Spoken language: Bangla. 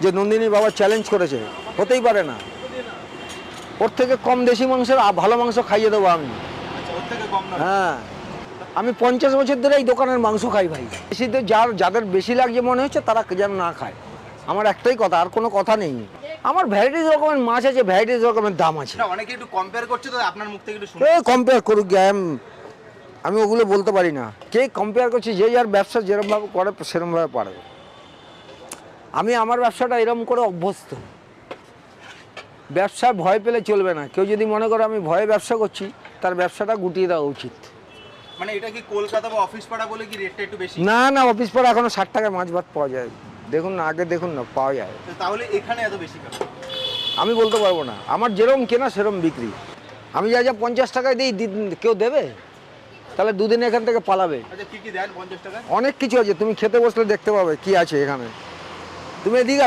যে নন্দিনী বাবা চ্যালেঞ্জ করেছে হতেই পারে না। ওর থেকে কম দেশি মাংসের ভালো মাংস খাইয়ে দেবো আমি। আচ্ছা হ্যাঁ। আমি পঞ্চাশ বছর ধরে এই দোকানের মাংস খাই ভাই। বেশি তো যার যাদের বেশি লাগছে মনে হচ্ছে তারা যেন না খায়। আমার একটাই কথা আর কোনো কথা নেই। আমার ভ্যারাইটিস রকমের মাছ আছে ভ্যারাইটিস রকমের দাম আছে। অনেকে একটু কম্পেয়ার করছে তো আপনার মুখ থেকে একটু কম্পেয়ার করুক গে, আমি- আমি ওগুলো বলতে পারি না। কে কম্পেয়ার করছে যে যার ব্যবসা যেরমভাবে করে সেরমভাবে পারে। আমি আমার ব্যবসাটা এরম করে অভ্যস্ত। ব্যবসা ভয় পেলে চলবে না। কেউ যদি মনে করে আমি ভয়ে ব্যবসা করছি তার ব্যবসাটা গুটিয়ে দেওয়া উচিত। মানে এটা কি কলকাতা বা অফিস পাড়া বলে কি রেটটা একটু বেশি? না না অফিস পরে এখনও ষাট টাকায় মাছ ভাত পাওয়া যায়। দেখুন না আগে দেখুন না পাওয়া যায়। তাহলে এখানে এত বেশি কেন? আমি বলতে পারব না। আমার যেরকম কেনা সেরকম বিক্রি। আমি যা যা পঞ্চাশ টাকায় দিই কেউ দেবে? তাহলে দুদিন এখান থেকে পালাবে। আচ্ছা অনেক কিছু আছে। তুমি খেতে বসলে দেখতে পাবে কি আছে এখানে। tú me digas